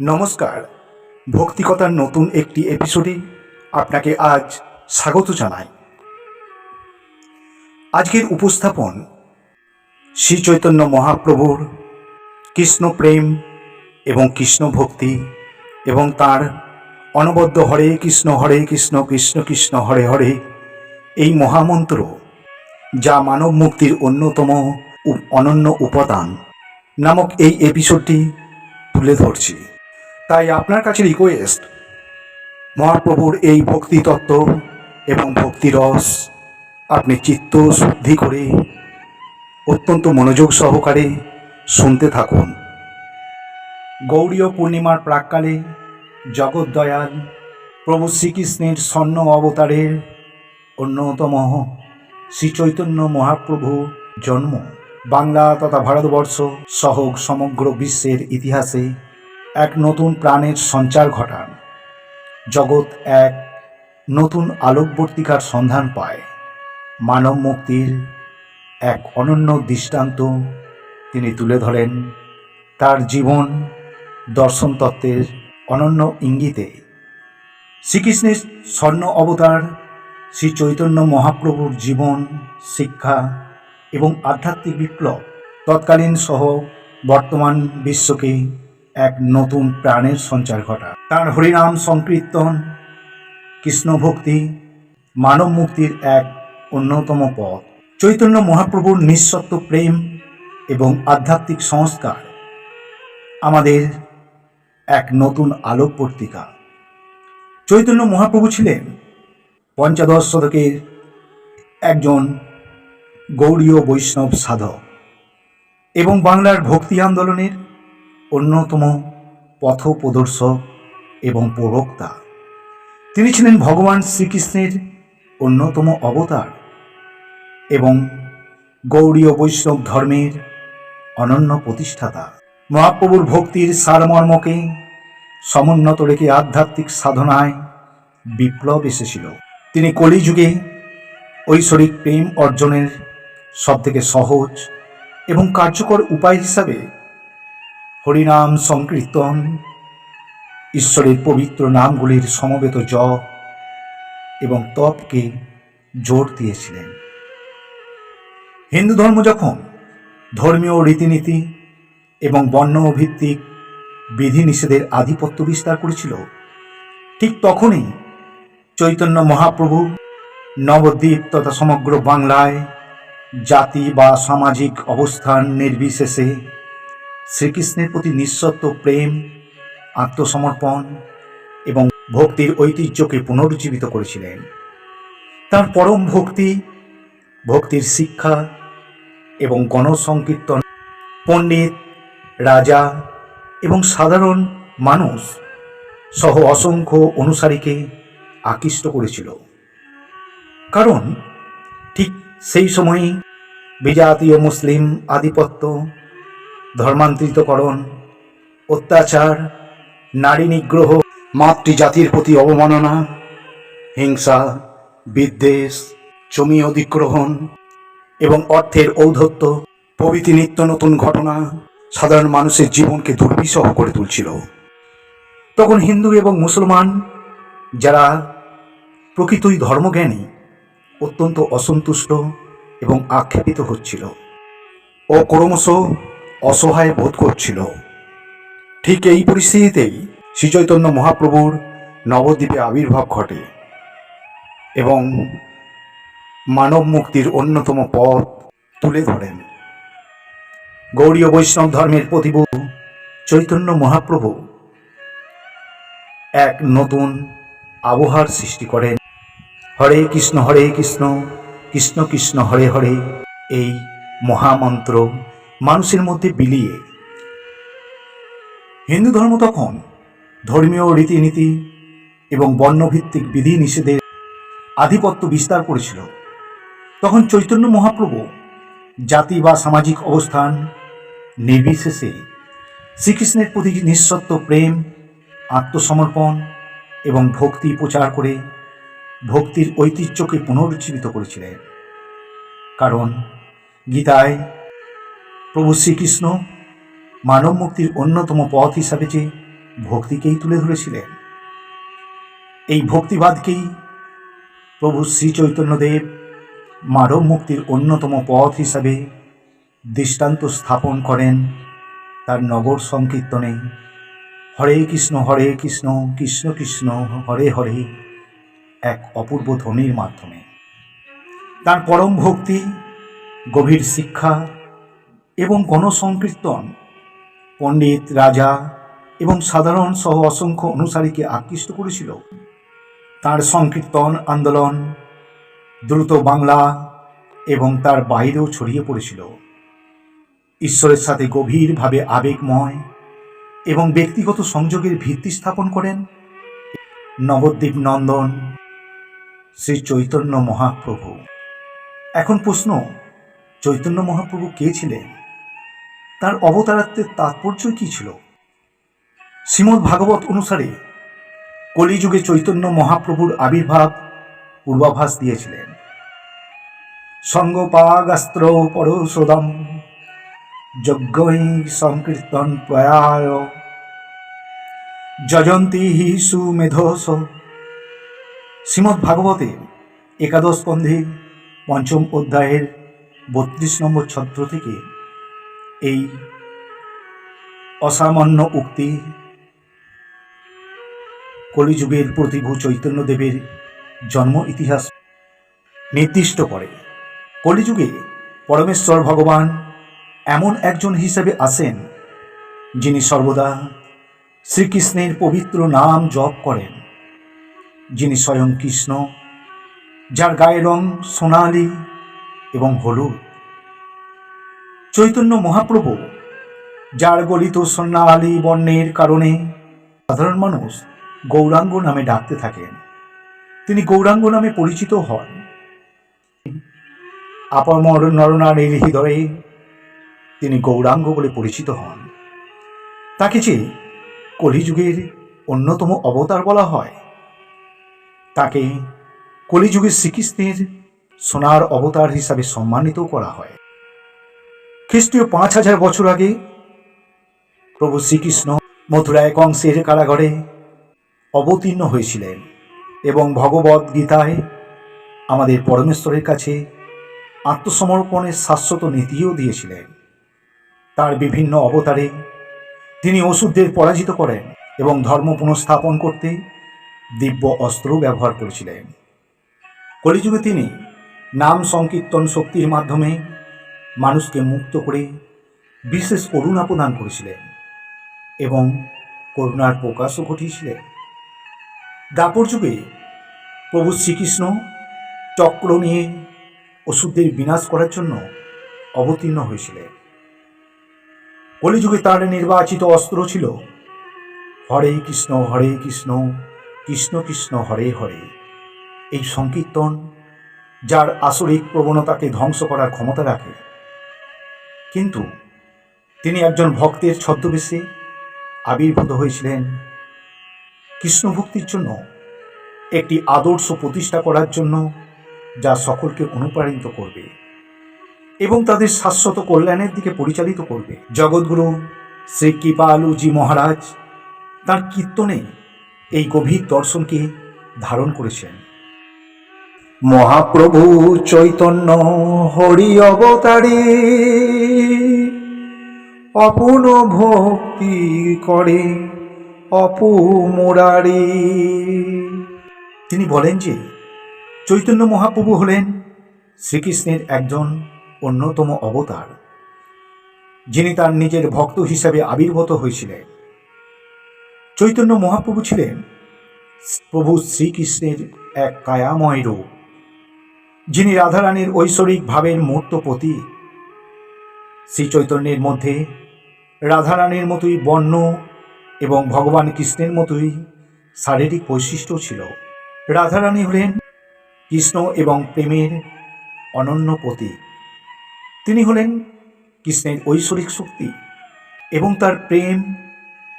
নমস্কার। ভক্তিকতার নতুন একটি এপিসোডে আপনাকে আজ স্বাগত জানাই। আজকের উপস্থাপন শ্রী চৈতন্য মহাপ্রভুর কৃষ্ণ প্রেম এবং কৃষ্ণ ভক্তি এবং তার অনবদ্য হরে কৃষ্ণ হরে কৃষ্ণ কৃষ্ণ কৃষ্ণ, হরে হরে এই মহামন্ত্র যা মানব মুক্তির অন্যতম অনন্য উপাদান নামক এই এপিসোডটি তুলে ধরছি। তাই আপনার কাছে রিকোয়েস্ট মহাপ্রভুর এই ভক্তি তত্ত্ব এবং ভক্তিরস আপনি চিত্ত শুদ্ধি করে অত্যন্ত মনোযোগ সহকারে শুনতে থাকুন। গৌরীয় পূর্ণিমার প্রাককালে জগৎদয়াল প্রভু শ্রীকৃষ্ণের স্বর্ণ অবতারের অন্যতম শ্রী চৈতন্য মহাপ্রভু জন্ম বাংলা তথা ভারতবর্ষ সহ সমগ্র বিশ্বের ইতিহাসে এক নতুন প্রাণের সঞ্চার ঘটান। জগৎ এক নতুন আলোকবর্তিকার সন্ধান পায়। মানব মুক্তির এক অনন্য দৃষ্টান্ত তিনি তুলে ধরেন। তার জীবন দর্শন তত্ত্বের অনন্য ইঙ্গিতে। শ্রীকৃষ্ণের স্বর্ণ অবতার, শ্রী চৈতন্য মহাপ্রভুর জীবন, শিক্ষা এবং আধ্যাত্মিক বিপ্লব তৎকালীন সহ বর্তমান বিশ্বকে এক নতুন প্রাণের সঞ্চার ঘটা। তার হরিনাম সংকীর্তন কৃষ্ণ ভক্তি মানব মুক্তির এক অন্যতম পথ। চৈতন্য মহাপ্রভুর নিঃসত্ব প্রেম এবং আধ্যাত্মিক সংস্কার আমাদের এক নতুন আলোক পত্রিকা। চৈতন্য মহাপ্রভু ছিলেন পঞ্চদশ শতকের একজন গৌড়ীয় বৈষ্ণব সাধক এবং বাংলার ভক্তি আন্দোলনের অন্যতম পথপ্রদর্শক এবং প্রবক্তা। তিনি ছিলেন ভগবান শ্রীকৃষ্ণের অন্যতম অবতার এবং গৌড়ীয় বৈষ্ণব ধর্মের অনন্য প্রতিষ্ঠাতা। মহাপ্রভুর ভক্তির সারমর্মকে সমুন্নত রেখে আধ্যাত্মিক সাধনায় বিপ্লব এসেছিল। তিনি কলিযুগে ঐশ্বরিক প্রেম অর্জনের সবথেকে সহজ এবং কার্যকর উপায় হিসাবে হরিনাম সংকীর্তন। ঈশ্বরের পবিত্র নামগুলির সমবেত জপ এবং তপকে জোর দিয়েছিলেন। হিন্দু ধর্ম যখন ধর্মীয় রীতিনীতি এবং বর্ণভিত্তিক বিধিনিষেধের আধিপত্য বিস্তার করেছিল, ঠিক তখনই চৈতন্য মহাপ্রভু নবদ্বীপ তথা সমগ্র বাংলায় জাতি বা সামাজিক অবস্থান নির্বিশেষে শ্রীকৃষ্ণের প্রতি নিঃসত্ব, প্রেম, আত্মসমর্পণ এবং ভক্তির ঐতিহ্যকে পুনরুজ্জীবিত করেছিলেন। তার পরম ভক্তি, ভক্তির শিক্ষা এবং গণসংকীর্তন, পণ্ডিত, রাজা এবং সাধারণ মানুষ সহ অসংখ্য অনুসারীকে আকৃষ্ট করেছিল। কারণ ঠিক সেই সময়ই বিজাতীয় মুসলিম আধিপত্য ধর্মান্তরিতকরণ, অত্যাচার, নারী নিগ্রহ, মাতৃজাতির প্রতি অবমাননা, হিংসা, বিদ্বেষ, জমি অধিগ্রহণ এবং অর্থের ঔদ্ধত্য, প্রভৃতি নিত্য নতুন ঘটনা সাধারণ মানুষের জীবনকে দুর্বিষহ করে তুলছিল। তখন হিন্দু এবং মুসলমান, যারা প্রকৃতই ধর্মজ্ঞানী, অত্যন্ত অসন্তুষ্ট এবং আক্ষেপিত হচ্ছিল। ও ক্রমশ অসহায় বোধ করছিল। ঠিক এই পরিস্থিতিতেই শ্রীচৈতন্য মহাপ্রভুর নবদ্বীপে আবির্ভাব ঘটে এবং মানব মুক্তির অন্যতম পথ তুলে ধরেন। গৌড়ীয় বৈষ্ণব ধর্মের প্রতিভু চৈতন্য মহাপ্রভু এক নতুন আবহাওয়ার সৃষ্টি করেন। হরে কৃষ্ণ হরে কৃষ্ণ কৃষ্ণ কৃষ্ণ, হরে হরে, এই মহামন্ত্র মানুষের মধ্যে বিলিয়ে। হিন্দু ধর্ম তখন ধর্মীয় রীতিনীতি এবং বর্ণভিত্তিক বিধি নিষেধের আধিপত্য বিস্তার করেছিল। তখন চৈতন্য মহাপ্রভু জাতি বা সামাজিক অবস্থান নির্বিশেষে শ্রীকৃষ্ণের প্রতি নিঃসত্ব প্রেম, আত্মসমর্পণ এবং ভক্তি প্রচার করে ভক্তির ঐতিহ্যকে পুনরুজ্জীবিত করেছিলেন। কারণ গীতায় প্রভু শ্রীকৃষ্ণ মানব মুক্তির অন্যতম পথ হিসাবে যে ভক্তিকেই তুলে ধরেছিলেন, এই ভক্তিবাদকেই প্রভু শ্রী চৈতন্যদেব মানব মুক্তির অন্যতম পথ হিসাবে দৃষ্টান্ত স্থাপন করেন তার নগর সংকীর্তনে। হরে কৃষ্ণ হরে কৃষ্ণ কৃষ্ণ কৃষ্ণ, হরে হরে এক অপূর্ব ধ্বনির মাধ্যমে। তার পরম ভক্তি, গভীর শিক্ষা এবং গণসংকীর্তন, পণ্ডিত, রাজা এবং সাধারণ সহ অসংখ্য অনুসারীকে আকৃষ্ট করেছিল। তার সংকীর্তন আন্দোলন দ্রুত বাংলা এবং তার বাইরেও ছড়িয়ে পড়েছিল। ঈশ্বরের সাথে গভীরভাবে আবেগময় এবং ব্যক্তিগত সংযোগের ভিত্তি স্থাপন করেন নবদ্বীপ নন্দন, শ্রী চৈতন্য মহাপ্রভু। এখন প্রশ্ন, চৈতন্য মহাপ্রভু কে ছিলেন? তার অবতারাত্মের তাৎপর্য কি ছিল? শ্রীমদ্ ভাগবত অনুসারে কলিযুগে চৈতন্য মহাপ্রভুর আবির্ভাব পূর্বাভাস দিয়েছিলেন। সঙ্গপাগাস্ত্র পরশোদম যজ্ঞই সংকীর্তন প্রয়ায়, যজন্তি হি সুমেধস শ্রীমদ্ ভাগবতের একাদশ স্কন্ধে পঞ্চম অধ্যায়ের বত্রিশ নম্বর ছত্র থেকে এই অসামান্য উক্তি কলিযুগের প্রতিভু চৈতন্যদেবের জন্ম ইতিহাস নির্দিষ্ট করে। কলিযুগে পরমেশ্বর ভগবান এমন একজন হিসেবে আসেন যিনি সর্বদা শ্রীকৃষ্ণের পবিত্র নাম জপ করেন। যিনি স্বয়ং কৃষ্ণ, যার গায়ের রং সোনালি এবং হলুদ। চৈতন্য মহাপ্রভু, যার গলিত সোনালি বর্ণের কারণে সাধারণ মানুষ গৌরাঙ্গ নামে ডাকতে থাকেন। তিনি গৌরাঙ্গ নামে পরিচিত হন। আপামর নরনারীর হৃদয়ে তিনি গৌরাঙ্গ বলে পরিচিত হন। তাকে যে কলিযুগের অন্যতম অবতার বলা হয়, তাকে কলিযুগের শ্রীকৃষ্ণের সোনার অবতার হিসাবে সম্মানিত করা হয়। খ্রিস্টীয় পাঁচ হাজার বছর আগে প্রভু শ্রীকৃষ্ণ মথুরায় কংসের কারাগারে অবতীর্ণ হয়েছিলেন এবং ভগবত গীতায় আমাদের পরমেশ্বরের কাছে আত্মসমর্পণের শাশ্বত নীতিও দিয়েছিলেন। তার বিভিন্ন অবতারে তিনি ওষুধদের পরাজিত করেন এবং ধর্ম পুনঃস্থাপন করতে দিব্য অস্ত্র ব্যবহার করেছিলেন। কলিযুগে তিনি নাম সংকীর্তন শক্তির মাধ্যমে মানুষকে মুক্ত করে বিশেষ করুণা প্রদান করেছিলেন এবং করুণার প্রকাশও ঘটিয়েছিলেন। দাপর যুগে প্রভু শ্রীকৃষ্ণ চক্র নিয়ে ওষুধদের বিনাশ করার জন্য অবতীর্ণ হয়েছিলেন। কলিযুগে তার নির্বাচিত অস্ত্র ছিল হরে কৃষ্ণ হরে কৃষ্ণ কৃষ্ণ কৃষ্ণ, হরে হরে। এই সংকীর্তন, যার আসরিক প্রবণতাকে ধ্বংস করার ক্ষমতা রাখে কিন্তু তিনি একজন ভক্তের ছদ্মবেশে আবির্ভূত হয়েছিলেন। কৃষ্ণ ভক্তির জন্য একটি আদর্শ প্রতিষ্ঠা করার জন্য যা সকলকে অনুপ্রাণিত করবে এবং তাদের শাশ্বত কল্যাণের দিকে পরিচালিত করবে। জগৎগুরু শ্রী কৃপালুজি মহারাজ তার কীর্তনে এই গভীর দর্শনকে ধারণ করেছেন। মহাপ্রভু চৈতন্য হরি অবতারে অপূর্ণ ভক্তি করে অপু মুরারি তিনি বলেন যে, চৈতন্য মহাপ্রভু হলেন শ্রীকৃষ্ণের একজন অন্যতম অবতার, যিনি তার নিজের ভক্ত হিসাবে আবির্ভূত হয়েছিলেন। চৈতন্য মহাপ্রভু ছিলেন প্রভু শ্রীকৃষ্ণের এক কায়াময় রূপ। যিনি রাধারানীর ঐশ্বরিক ভাবের মূর্ত প্রতীক শ্রী চৈতন্যের মধ্যে রাধারানীর মতোই বর্ণ এবং ভগবান কৃষ্ণের মতোই শারীরিক বৈশিষ্ট্য ছিল। রাধারানী হলেন কৃষ্ণ এবং প্রেমের অনন্য প্রতীক তিনি হলেন কৃষ্ণের ঐশ্বরিক শক্তি এবং তার প্রেম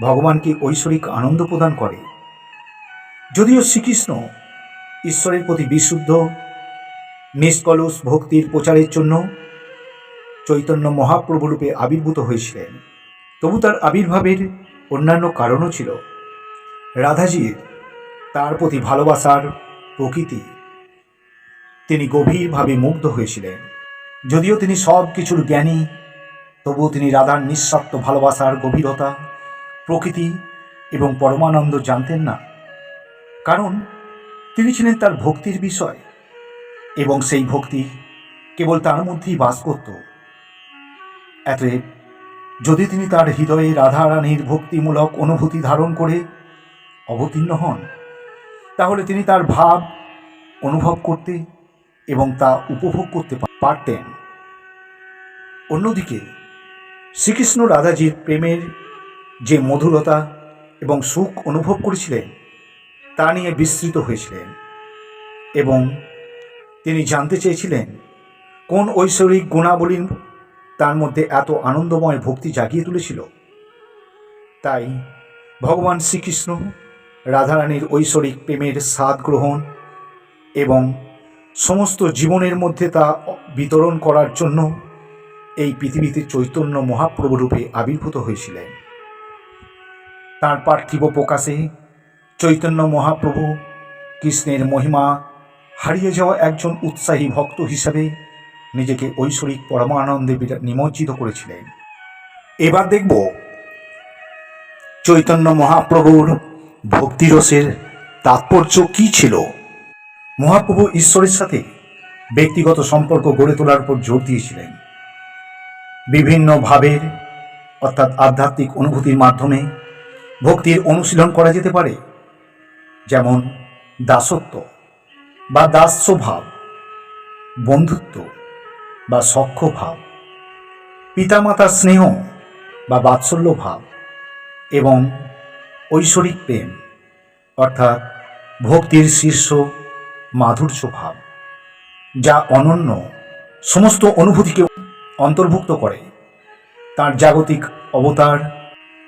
ভগবানকে ঐশ্বরিক আনন্দ প্রদান করে। যদিও শ্রীকৃষ্ণ ঈশ্বরের প্রতি বিশুদ্ধ নিষ্কলুষ ভক্তির প্রচারের জন্য চৈতন্য মহাপ্রভুরূপে আবির্ভূত হয়েছিলেন। তবু তার আবির্ভাবের অন্যান্য কারণও ছিল। রাধাজির তার প্রতি ভালোবাসার প্রকৃতি। তিনি গভীরভাবে মুগ্ধ হয়েছিলেন। যদিও তিনি সব কিছুর জ্ঞানী, তবুও তিনি রাধার নিঃস্বার্থ ভালোবাসার গভীরতা, প্রকৃতি এবং পরমানন্দ জানতেন না। কারণ তিনি ছিলেন তার ভক্তির বিষয়। এবং সেই ভক্তি কেবল তার মধ্যেই বাস করত। অতএব যদি তিনি তার হৃদয়ে রাধারানীর ভক্তিমূলক অনুভূতি ধারণ করে অবতীর্ণ হন, তাহলে তিনি তার ভাব অনুভব করতে এবং তা উপভোগ করতে পারতেন। অন্যদিকে শ্রীকৃষ্ণ রাধাজির প্রেমের যে মধুরতা এবং সুখ অনুভব করেছিলেন, তা নিয়ে বিস্তৃত হয়েছিলেন এবং তিনি জানতে চেয়েছিলেন, কোন ঐশ্বরিক গুণাবলী তার মধ্যে এত আনন্দময় ভক্তি জাগিয়ে তুলেছিল। তাই ভগবান শ্রীকৃষ্ণ রাধারানীর ঐশ্বরিক প্রেমের স্বাদ গ্রহণ এবং সমস্ত জীবনের মধ্যে তা বিতরণ করার জন্য এই পৃথিবীতে চৈতন্য মহাপ্রভু রূপে আবির্ভূত হয়েছিলেন। তার পার্থিব প্রকাশে চৈতন্য মহাপ্রভু কৃষ্ণের মহিমা হারিয়ে যাওয়া একজন উৎসাহী ভক্ত হিসাবে নিজেকে ঐশ্বরিক পরমানন্দে নিমজ্জিত করেছিলেন। এবার দেখব চৈতন্য মহাপ্রভুর ভক্তিরসের তাৎপর্য কি ছিল। মহাপ্রভু ঈশ্বরের সাথে ব্যক্তিগত সম্পর্ক গড়ে তোলার উপর জোর দিয়েছিলেন। বিভিন্ন ভাবের, অর্থাৎ আধ্যাত্মিক অনুভূতির মাধ্যমে ভক্তির অনুশীলন করা যেতে পারে। যেমন দাসত্ব বা দাস্যভাব, বন্ধুত্ব বা সখ্য ভাব পিতামাতার স্নেহ বা বাৎসল্য ভাব এবং ঐশ্বরিক প্রেম, অর্থাৎ ভক্তির শীর্ষ মাধুর্য ভাব যা অনন্য সমস্ত অনুভূতিকে অন্তর্ভুক্ত করে। তার জাগতিক অবতার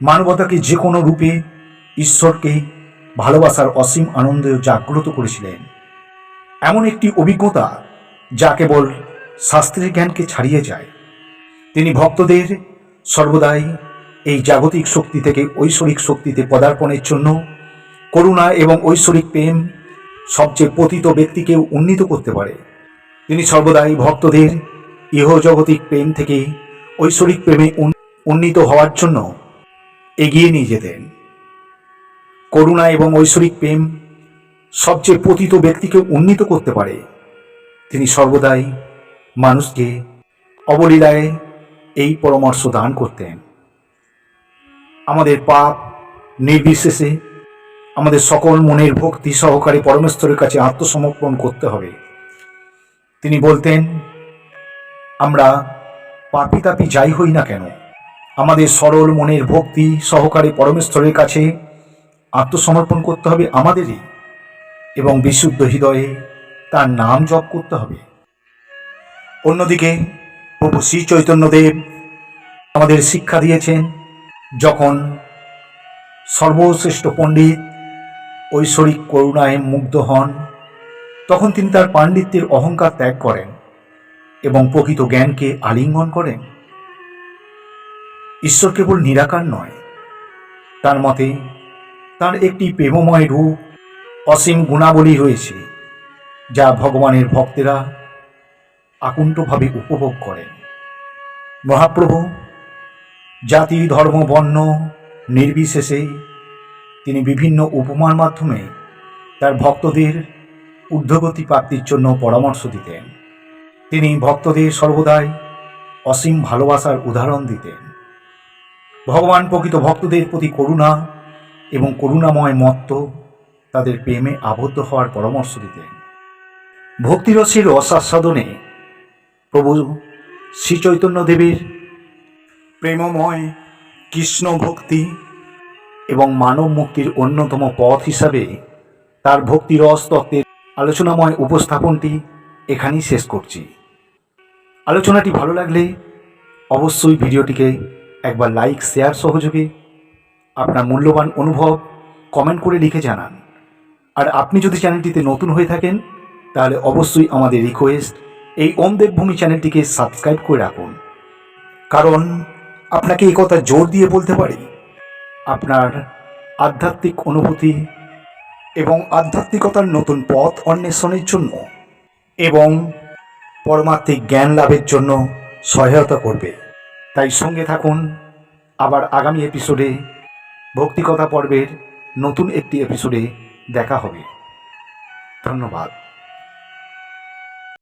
মানবতাকে যে কোনো রূপে ঈশ্বরকে ভালোবাসার অসীম আনন্দে জাগ্রত করেছিলেন। এমন একটি অভিজ্ঞতা যা কেবল শাস্ত্রের জ্ঞানকে ছাড়িয়ে যায়। তিনি ভক্তদের সর্বদাই এই জাগতিক শক্তি থেকে ঐশ্বরিক শক্তিতে পদার্পণের জন্য করুণা এবং ঐশ্বরিক প্রেম সবচেয়ে পতিত ব্যক্তিকেও উন্নীত করতে পারে। তিনি সর্বদাই ভক্তদের ইহজগতিক প্রেম থেকে ঐশ্বরিক প্রেমে উন্নীত হওয়ার জন্য এগিয়ে নিয়ে যেতেন। করুণা এবং ঐশ্বরিক প্রেম সবচেয়ে পতিত ব্যক্তিকে উন্নীত করতে পারে। তিনি সর্বদাই মানুষকে অবলীলায় এই পরামর্শ দান করতেন। আমাদের পাপ নির্বিশেষে আমাদের সকল মনের ভক্তি সহকারে পরমেশ্বরের কাছে আত্মসমর্পণ করতে হবে। তিনি বলতেন, আমরা পাপি তাপি যাই হই না কেন। আমাদের সরল মনের ভক্তি সহকারে পরমেশ্বরের কাছে আত্মসমর্পণ করতে হবে আমাদেরই। এবং বিশুদ্ধ হৃদয়ে তার নাম জপ করতে হবে। অন্যদিকে প্রভু শ্রী চৈতন্যদেব আমাদের শিক্ষা দিয়েছেন, যখন সর্বশ্রেষ্ঠ পণ্ডিত ঐশ্বরিক করুণায় মুগ্ধ হন, তখন তিনি তার পাণ্ডিত্যের অহংকার ত্যাগ করেন এবং প্রকৃত জ্ঞানকে আলিঙ্গন করেন। ঈশ্বর কেবল নিরাকার নয়, তার মতে তার একটি প্রেমময় রূপ অসীম গুণাবলী রয়েছে যা ভগবানের ভক্তেরা আকুণ্ঠভাবে উপভোগ করেন। মহাপ্রভু, জাতি, ধর্ম, বর্ণ নির্বিশেষে তিনি বিভিন্ন উপমার মাধ্যমে তার ভক্তদের ঊর্ধ্বগতি প্রাপ্তির জন্য পরামর্শ দিতেন। তিনি ভক্তদের সর্বদাই অসীম ভালোবাসার উদাহরণ দিতেন। ভগবান প্রকৃত ভক্তদের প্রতি করুণা এবং করুণাময় মত্ত তাদের প্রেমে আবদ্ধ হওয়ার পরামর্শ দিতেন। ভক্তিরসের অসাস্বাদনে প্রভু শ্রী চৈতন্যদেবের প্রেমময় কৃষ্ণ ভক্তি এবং মানব মুক্তির অন্যতম পথ হিসাবে তার ভক্তিরস তত্ত্বের আলোচনাময় উপস্থাপনটি এখানেই শেষ করছি। আলোচনাটি ভালো লাগলে অবশ্যই ভিডিওটিকে একবার লাইক, শেয়ার সহযোগে আপনার মূল্যবান অনুভব কমেন্ট করে লিখে জানান। আর আপনি যদি চ্যানেলটিতে নতুন হয়ে থাকেন, তাহলে অবশ্যই আমাদের রিকোয়েস্ট এই ওম দেবভূমি চ্যানেলটিকে সাবস্ক্রাইব করে রাখুন। কারণ আপনাকে এই কথা জোর দিয়ে বলতে পারি, আপনার আধ্যাত্মিক অনুভূতি এবং আধ্যাত্মিকতার নতুন পথ অন্বেষণের জন্য এবং পরমাত্মিক জ্ঞান লাভের জন্য সহায়তা করবে। তাই সঙ্গে থাকুন, আবার আগামী এপিসোডে ভক্তিকথা পর্বের নতুন একটি এপিসোডে দেখা হবে। ধন্যবাদ।